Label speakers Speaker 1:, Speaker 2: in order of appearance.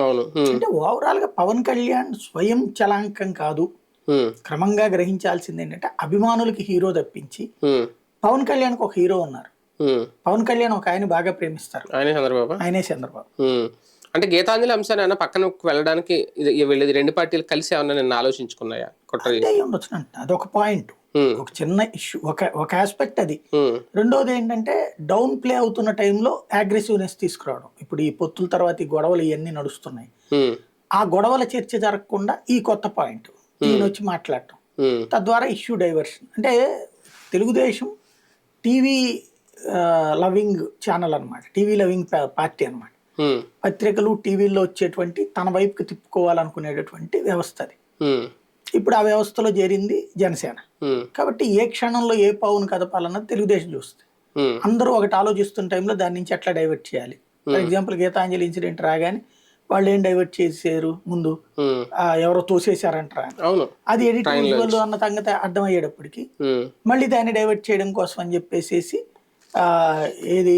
Speaker 1: అవును.
Speaker 2: అంటే ఓవరాల్గా పవన్ కళ్యాణ్ స్వయం చలాంకం కాదు. క్రమంగా గ్రహించాల్సింది ఏంటంటే అభిమానులకి హీరో తప్పించి పవన్ కళ్యాణ్కి ఒక హీరో ఉన్నారు. పవన్ కళ్యాణ్ ఒక ఆయన బాగా ప్రేమిస్తారు.
Speaker 1: ఆయనే చంద్రబాబు?
Speaker 2: ఆయనే చంద్రబాబు.
Speaker 1: అంటే గీతాంజలి అంశాన్ని ఏమన్నా పక్కన వెళ్ళడానికి వీళ్ళది రెండు పార్టీలు కలిసి ఏమన్నా నేను ఆలోచించుకున్నాయా? కుట్ర
Speaker 2: ఉండొచ్చు అదొక పాయింట్ ఒక చిన్న ఇష్యూ ఒక ఒక ఆస్పెక్ట్ అది. రెండోది ఏంటంటే డౌన్ ప్లే అవుతున్న టైంలో అగ్రెసివ్నెస్ తీసుకురావడం. ఇప్పుడు ఈ పొత్తుల తర్వాత ఈ గొడవలు ఇవన్నీ నడుస్తున్నాయి. ఆ గొడవల చర్చ జరగకుండా ఈ కొత్త పాయింట్ ఈయన వచ్చి మాట్లాడటం. తద్వారా ఇష్యూ డైవర్షన్ అంటే తెలుగుదేశం టీవీ లవింగ్ ఛానల్ అన్నమాట. టీవీ లవింగ్ పార్టీ అన్నమాట.
Speaker 1: ఉమ్,
Speaker 2: పత్రికలు టీవీల్లో వచ్చేటువంటి తన వైపుకి తిప్పుకోవాలనుకునేటటువంటి వ్యవస్థ అది. ఇప్పుడు ఆ వ్యవస్థలో చేరింది జనసేన. కాబట్టి ఏ క్షణంలో ఏ పావును కదపాలన్నది తెలుగుదేశం చూస్తుంది. అందరూ ఒకటి ఆలోచిస్తున్న టైంలో దాని నుంచి ఎట్లా డైవర్ట్ చేయాలి? ఫర్ ఎగ్జాంపుల్ గీతాంజలి ఇన్సిడెంట్ రాగానే వాళ్ళు ఏం డైవర్ట్ చేశారు ముందు? ఎవరో తోసేశారంటారా? అది ఎడిట్ విజువల్ అన్న సంగతి అర్థమయ్యేటప్పటికి మళ్ళీ దాన్ని డైవర్ట్ చేయడం కోసం అని చెప్పేసి ఆ, ఏది